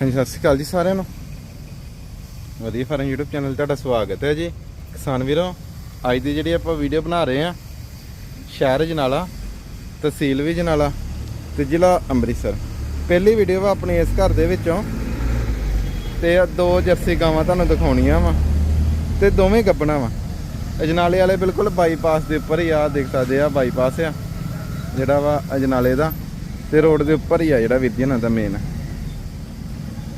ਹਾਂਜੀ, ਸਤਿ ਸ਼੍ਰੀ ਅਕਾਲ ਜੀ ਸਾਰਿਆਂ ਨੂੰ। ਵਧੀਆ ਫਾਰਮ YouTube ਚੈਨਲ ਤੁਹਾਡਾ ਸਵਾਗਤ ਹੈ ਜੀ। ਕਿਸਾਨ ਵੀਰੋ, ਅੱਜ ਦੀ ਜਿਹੜੀ ਆਪਾਂ ਵੀਡੀਓ ਬਣਾ ਰਹੇ ਆ ਸ਼ਹਿਰ ਜਨਾਲਾ, ਤਹਿਸੀਲ ਵੀ ਜਨਾਲਾ ਤੇ ਜ਼ਿਲ੍ਹਾ ਅੰਮ੍ਰਿਤਸਰ। ਪਹਿਲੀ ਵੀਡੀਓ ਵਾ ਆਪਣੇ ਇਸ ਘਰ ਦੇ ਵਿੱਚੋਂ। ਤੇ ਦੋ ਜਰਸੀ ਗਾਵਾਂ ਤੁਹਾਨੂੰ ਦਿਖਾਉਣੀਆਂ ਵਾ ਤੇ ਦੋਵੇਂ ਗੱਬਣਾ ਵਾ। ਅਜਨਾਲੇ ਵਾਲੇ ਬਿਲਕੁਲ ਬਾਈਪਾਸ ਦੇ ਉੱਪਰ ਹੀ ਆ ਦੇਖ ਸਕਦੇ ਆ ਬਾਈਪਾਸ ਆ ਜਿਹੜਾ ਵਾ ਅਜਨਾਲੇ ਦਾ ਤੇ ਰੋਡ ਦੇ ਉੱਪਰ ਹੀ ਆ ਜਿਹੜਾ ਵੀਰ ਜੀ ਦਾ ਮੇਨ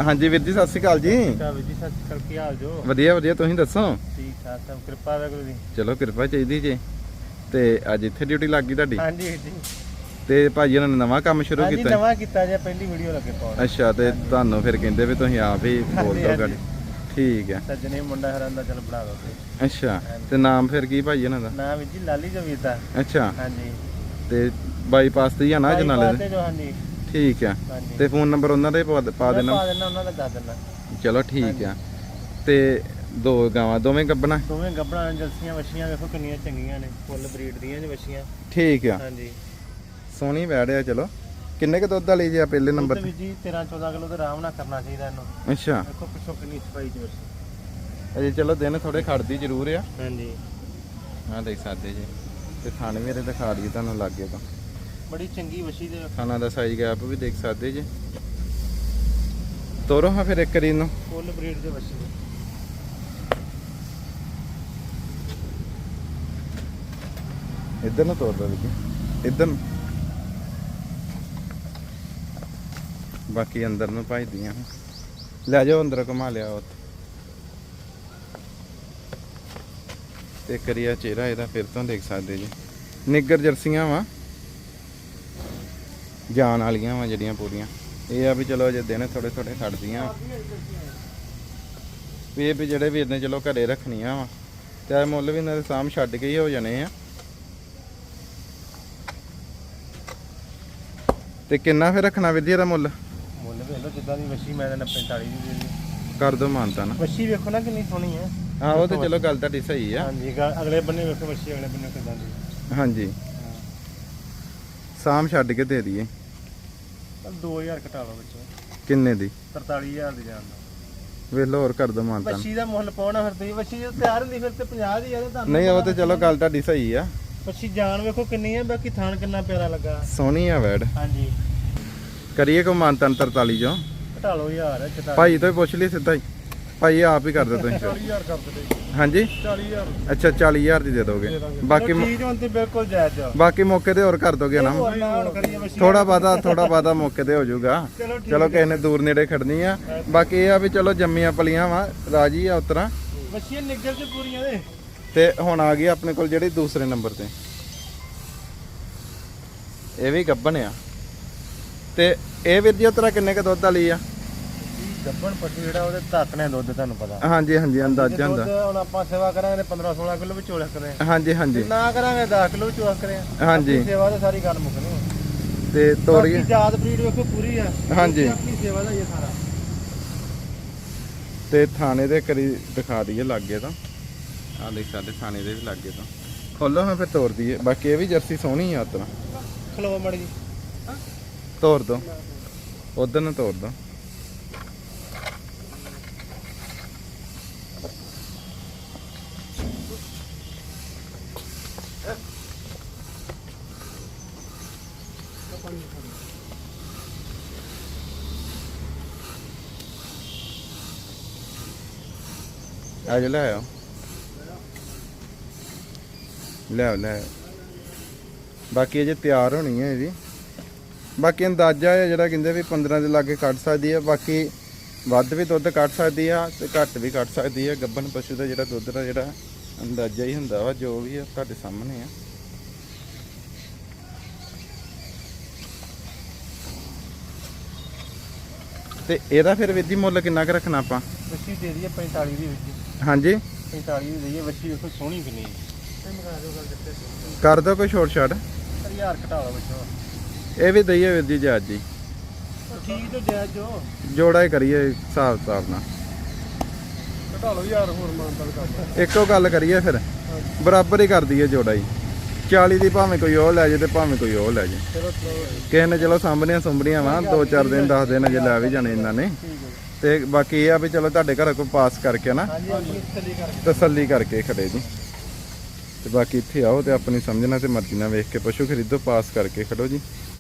ਹਾਂਜੀ ਵੀਰ ਜੀ ਸਤਿ ਸ਼੍ਰੀ ਅਕਾਲ ਜੀ। ਕਾ ਵੀ ਜੀ ਸਤਿ ਸ਼੍ਰੀ ਅਕਾਲ ਕੀ ਹਾਲ ਜੋ ਵਧੀਆ ਵਧੀਆ ਤੁਸੀਂ ਦੱਸੋ? ਠੀਕ ਠਾਕ ਸਭ ਕਿਰਪਾ ਵਾਹਿਗੁਰੂ ਦੀ। ਚਲੋ ਕਿਰਪਾ ਚਾਹੀਦੀ ਜੀ। ਤੇ ਅੱਜ ਇੱਥੇ ਡਿਊਟੀ ਲੱਗ ਗਈ ਤੁਹਾਡੀ? ਹਾਂਜੀ ਜੀ। ਤੇ ਭਾਜੀ ਉਹਨਾਂ ਨੇ ਨਵਾਂ ਕੰਮ ਸ਼ੁਰੂ ਹਾਂਜੀ ਕੀਤਾ ਨਵਾਂ ਕੀਤਾ ਜੇ ਪਹਿਲੀ ਵੀਡੀਓ ਲੱਗੇ ਪਾਉਣ। ਅੱਛਾ ਤੇ ਤੁਹਾਨੂੰ ਫਿਰ ਕਹਿੰਦੇ ਵੀ ਤੁਸੀਂ ਆਪ ਹੀ ਬੋਲ ਹਾਂਜੀ। ਗਾੜੀ ਠੀਕ ਹੈ। ਸੱਜਣੇ ਮੁੰਡਾ ਹਰਾਂ ਦਾ ਚਲ ਬਣਾ ਦੋ। ਅੱਛਾ ਤੇ ਨਾਮ ਫਿਰ ਕੀ ਭਾਜੀ ਇਹਨਾਂ ਦਾ? ਨਾਮ ਜੀ ਲਾਲੀ ਜਵੀਤਾ ਅੱਛਾ। ਹਾਂਜੀ। ਤੇ ਬਾਈਪਾਸ ਤੇ ਹੀ ਆ ਨਾ ਜਨਾਲੇ ਦੇ ਹਾਂਜੀ। ਠੀਕ ਹੈ ਹਾਂਜੀ। ਤੇ ਫੋਨ ਨੰਬਰ ਉਹਨਾਂ ਦੇ ਪਾ ਪਾ ਮੈਂ ਦੇਣਾ? ਪਾ ਦੇਣਾ ਉਹਨਾਂ ਦਾ ਦੱਸ ਦੇਣਾ। ਚਲੋ ਠੀਕ ਆ। ਤੇ ਦੋ ਗਾਵਾਂ ਦੋਵੇਂ ਗੱਬਣਾ? ਦੋਵੇਂ ਗੱਬੜਾਂ ਜਲਸੀਆਂ ਵਛੀਆਂ ਵੇਖੋ ਕਿੰਨੀਆਂ ਚੰਗੀਆਂ ਨੇ ਫੁੱਲ ਬਰੀਡ ਦੀਆਂ ਨੇ ਵਛੀਆਂ। ਠੀਕ ਆ। ਹਾਂਜੀ। ਸੋਹਣੀ ਵੈੜਿਆ ਚਲੋ। ਕਿੰਨੇ ਕ ਦੁੱਧ ਵਾਲੀ ਜੀ ਆ ਪਹਿਲੇ ਨੰਬਰ ਵੀ ਜੀ 13 14 ਕਿਲੋ ਤੇ ਆਰਾਮ ਨਾਲ ਕਰਨਾ ਚਾਹੀਦਾ ਇਹਨੂੰ। ਤੇ ਅੱਛਾ। ਵੇਖੋ ਪਿੱਛੋਂ ਕਿੰਨੀ ਸਫ਼ਾਈ ਚ ਵਛੀ। ਅਜੇ ਚਲੋ ਦਿਨ ਥੋੜੇ ਖੜਦੀ ਜ਼ਰੂਰ ਆ। ਹਾਂਜੀ। ਆ ਦੇਖ ਸਕਦੇ ਜੀ। ਤੇ ਥਣ ਇਹਦੇ ਦਿਖਾ ਦਈਏ ਤੁਹਾਨੂੰ ਲੱਗੇ ਤਾਂ। ਬੜੀ ਚੰਗੀ ਵਛੀ ਦੇ ਥਾਣਾ ਦਾ ਸਾਈਜ਼ ਗੈਪ ਵੀ ਦੇਖ ਸਕਦੇ ਜੀ। ਤੋਰੋ ਹਾਂ ਫਿਰ ਇੱਕ ਰੀ ਨੂੰ। ਫੁੱਲ ਬਰੀਡ ਦੇ ਵਛੀ ਦੇ। ਇੱਧਰ ਨੂੰ ਤੋਰ ਦੋ ਵੀ ਇੱਧਰ ਨੂੰ। ਬਾਕੀ ਅੰਦਰ ਨੂੰ ਭਜਦੀਆਂ ਲੈ ਜਾਓ ਅੰਦਰ ਘੁਮਾ ਲਿਆ ਉੱਥੇ ਤੇ ਕਰੀਆ ਚਿਹਰਾ ਇਹਦਾ ਫਿਰ ਤੋਂ ਦੇਖ ਸਕਦੇ ਜੀ। ਨਿੱਗਰ ਜਰਸੀਆਂ ਵਾ। ਜਾਨ ਵਾਲੀਆਂ ਵਾ ਜਿਹੜੀਆਂ ਪੂਰੀਆਂ। ਇਹ ਆ ਵੀ ਚਲੋ ਅਜੇ ਦਿਨ ਥੋੜੇ ਥੋੜੇ ਖੜਦੀਆਂ। ਵੀ ਇਹ ਵੀ ਜਿਹੜੇ ਵੀਰ ਨੇ ਚਲੋ ਘਰੇ ਰੱਖਣੀਆਂ ਵਾ। ਤੇ ਇਹ ਮੁੱਲ ਵੀ ਇਹਨਾਂ ਦੇ ਸਾਹਮ ਛੱਡ ਕੇ ਹੀ ਹੋ ਜਾਣੇ ਆ। ਤੇ ਕਿੰਨਾ ਫਿਰ ਰੱਖਣਾ ਵਿਧੀ ਦਾ ਮੁੱਲ? ਮੁੱਲ ਵੇਖ ਲਓ ਜਿੱਦਾਂ ਦੀ ਵਛੀ ਮੈਂ ਤਾਂ 45 ਦੀ ਦੇ ਦਿੱਤੀ ਕਰ ਦੋ ਮਾਨਤਾ ਨਾ। ਵਛੀ ਵੇਖੋ ਨਾ ਕਿੰਨੀ ਸੋਹਣੀ ਹੈ ਹਾਂ ਉਹ ਤੇ ਚਲੋ ਗੱਲ ਤੁਹਾਡੀ ਸਹੀ ਆ। ਹਾਂਜੀ ਅਗਲੇ ਬੰਨੇ ਵੇਖੋ ਵਛੀ ਅਗਲੇ ਬੰਨੇ ਕਿਦਾਂ ਦੀ। ਹਾਂਜੀ। ਸਾਮ ਛੱਡ ਕੇ ਦੇ ਦਈਏ। ਚੱਲ 2000 ਘਟਾ ਲਓ ਵਿੱਚ। ਕਿੰਨੇ ਦੀ? 43000 ਦੀ ਜਾਨ ਵੇਖ ਲਓ ਹੋਰ ਕਰ ਦੋ ਮਾਨਤਾ ਵਛੀ ਦਾ ਮੁੱਲ ਪਾਉਣਾ ਫਿਰ ਤੁਸੀਂ ਵਛੀ ਜਦੋਂ ਤਿਆਰ ਹੁੰਦੀ ਫਿਰ ਤੇ 50 ਦੀ ਆ ਤੇ ਤੁਹਾਨੂੰ ਨਹੀਂ ਉਹ ਤੇ ਚਲੋ ਗੱਲ ਤੁਹਾਡੀ ਸਹੀ ਆ। ਵਛੀ ਜਾਨ ਵੇਖੋ ਕਿੰਨੀ ਹੈ ਬਾਕੀ ਥਾਣ ਕਿੰਨਾ ਪਿਆਰਾ ਲੱਗਾ। ਸੋਹਣੀ ਆ ਵੈੜ। ਹਾਂਜੀ। ਕਰੀਏ ਕੋ ਮਾਨਤਾ 43 ਜੋ ਘਟਾ ਲਓ ਯਾਰ 44 ਭਾਈ ਤੋਂ ਹੀ ਪੁੱਛ ਲਈ ਸਿੱਧਾ ਹੀ। ਭਾਈ ਆਪ ਹੀ ਕਰ ਦਿਓ ਤੁਸੀਂ। 40000 ਕਰ ਦਿੰਦੇ ਹਾਂਜੀ? 40000 ਅੱਛਾ 40000 ਦੀ ਦੇ ਦੋਗੇ। ਬਾਕੀ ਠੀਕ ਹੁਣ ਤੇ ਬਿਲਕੁਲ ਜਾਇਜ਼ ਆ। ਬਾਕੀ ਮੌਕੇ ਤੇ ਹੋਰ ਕਰ ਦੋਗੇ ਨਾ। ਥੋੜਾ ਬਾਦਾ ਥੋੜਾ ਬਾਦਾ ਮੌਕੇ ਤੇ ਹੋ ਜਾਊਗਾ। ਚਲੋ ਕਿਸੇ ਨੇ ਦੂਰ ਨੇੜੇ ਖੜਨੀ ਆ। ਬਾਕੀ ਇਹ ਆ ਵੀ ਚਲੋ ਜੰਮੀਆਂ ਪਲੀਆਂ ਵਾ। ਰਾਜੀ ਆ ਉਤਰਾ। ਵਛੀਆਂ ਨਿੱਗਰ ਚ ਪੂਰੀਆਂ ਦੇ ਤੇ ਹੁਣ ਆ ਗਈ ਆਪਣੇ ਕੋਲ ਜਿਹੜੀ ਦੂਸਰੇ ਨੰਬਰ ਤੇ। ਇਹ ਵੀ ਗੱਬਣ ਆ। ਤੇ ਇਹ ਵੀਰ ਜੀ ਉਤਰਾ ਕਿੰਨੇ ਕ ਦੁੱਧ ਵਾਲੀ ਆ? ਗੱਬਣ ਪਸ਼ੂ ਜਿਹੜਾ ਉਹਦੇ ਧਾਕਣੇ ਦੁੱਧ ਤੁਹਾਨੂੰ ਪਤਾ। ਹਾਂਜੀ ਹਾਂਜੀ ਅੰਦਾਜ਼ਾ ਹੁੰਦਾ ਦੁੱਧ ਹੁਣ ਆਪਾਂ ਸੇਵਾ ਕਰਾਂਗੇ 15 16 ਕਿਲੋ ਵਿੱਚ ਚੋਲ ਕਰੇ ਹਾਂਜੀ ਹਾਂਜੀ। ਨਾ ਕਰਾਂਗੇ 10 ਕਿਲੋ ਵਿੱਚ ਚੋਲ ਕਰੇ ਹਾਂਜੀ। ਸੇਵਾ ਤੇ ਸਾਰੀ ਗੱਲ ਮੁੱਕਣੀ ਤੇ ਬਾਕੀ ਜਾਤ ਬਰੀਡ ਵੇਖੋ ਪੂਰੀ ਆ। ਹਾਂਜੀ। ਆਪਣੀ ਸੇਵਾ ਦਾ ਹੀ ਆ ਸਾਰਾ। ਤੇ ਥਾਣੇ ਦੇ ਕਰੀ ਦਿਖਾ ਦਈਏ ਲੱਗੇ ਤਾਂ। ਆ ਦੇਖ ਸਾਡੇ ਥਾਣੇ ਦੇ ਵੀ ਲੱਗੇ ਤਾਂ। ਖੋਲੋ ਹਾਂ ਫਿਰ ਤੋਰ ਦਈਏ। ਬਾਕੀ ਇਹ ਵੀ ਜਰਸੀ ਸੋਹਣੀ ਆ ਉਤਰਾ ਖਲੋ ਮੜ ਜੀ। ਤੋਰ ਦੋ। ਉਧਰ ਨੂੰ ਤੋਰ ਦੋ। ਅੱਜ ਲੈ ਆਓ। ਲੈ ਲੈ ਬਾਕੀ ਅਜੇ ਤਿਆਰ ਹੋਣੀ ਹੈ ਇਹਦੀ। ਬਾਕੀ ਅੰਦਾਜ਼ਾ ਹੈ ਜਿਹੜਾ ਕਹਿੰਦੇ ਵੀ 15 ਦੇ ਲਾਗੇ ਕੱਢ ਸਕਦੀ ਹੈ ਬਾਕੀ ਵੱਧ ਵੀ ਦੁੱਧ ਕੱਢ ਸਕਦੀ ਆ ਤੇ ਘੱਟ ਵੀ ਕੱਢ ਸਕਦੀ ਹੈ ਗੱਭਣ ਪਸ਼ੂ ਦਾ ਜਿਹੜਾ ਦੁੱਧ ਦਾ ਜਿਹੜਾ ਅੰਦਾਜ਼ਾ ਹੀ ਹੁੰਦਾ ਵਾ, ਜੋ ਵੀ ਆ ਤੁਹਾਡੇ ਸਾਹਮਣੇ ਆ। ਤੇ ਇਹਦਾ ਫਿਰ ਵਿਧੀ ਮੁੱਲ ਕਿੰਨਾ ਕੁ ਰੱਖਣਾ ਆਪਾਂ? ਵੱਛੀ ਦੇ ਦਈਏ 45 ਦੀ ਵਿੱਚ ਹਾਂਜੀ। 45 ਦੀ ਦਈਏ ਵੱਛੀ ਵੇਖੋ ਸੋਹਣੀ ਕਿੰਨੀ ਹੈ ਕਰ ਦੋ ਕੋਈ ਛੋਟ ਛਾੜ 1000 ਘਟਾ ਲਓ ਵਿੱਚੋਂ। ਇਹ ਵੀ ਦਈਏ ਵੀਰ ਜੀ। ਜੱਜ ਜੀ ਠੀਕ ਤੇ ਜਾਇਜ਼ ਜੋ। ਜੋੜਾ ਹੀ ਕਰੀਏ ਹਿਸਾਬ ਹਿਸਾਬ ਨਾਲ। ਘਟਾ ਲਓ ਯਾਰ ਹੋਰ ਮਾਨਤਾਲ ਕਰ ਇੱਕੋ ਗੱਲ ਕਰੀਏ ਫਿਰ। ਬਰਾਬਰ ਹੀ ਕਰ ਦਈਏ ਜੋੜਾ ਹੀ। 40 ਦੀ ਭਾਵੇਂ ਕੋਈ ਉਹ ਲੈ ਜੇ ਤੇ ਭਾਵੇਂ ਕੋਈ ਉਹ ਲੈ ਜੇ। ਕਿਸੇ ਨੇ ਚਲੋ ਸਾਂਭਣੀਆਂ ਸੁੰਭਣੀਆਂ ਵਾ ਦੋ ਚਾਰ ਦਿਨ 10 ਦਿਨ ਅਜੇ ਲੈ ਵੀ ਜਾਣੇ ਇਹਨਾਂ ਨੇ। ਤੇ ਬਾਕੀ ਇਹ ਆ ਵੀ ਚਲੋ ਤੁਹਾਡੇ ਘਰ ਕੋਈ ਪਾਸ ਕਰਕੇ ਨਾ ਤਸੱਲੀ ਕਰਕੇ। ਖੜੇ ਜੀ। ਤੇ ਬਾਕੀ ਇੱਥੇ ਆਓ ਤੇ ਆਪਣੀ ਸਮਝਣਾ ਤੇ ਮਰਜ਼ੀ ਨਾਲ ਵੇਖ ਕੇ ਪਸ਼ੂ ਖਰੀਦੋ ਪਾਸ ਕਰਕੇ ਖੜੋ ਜੀ।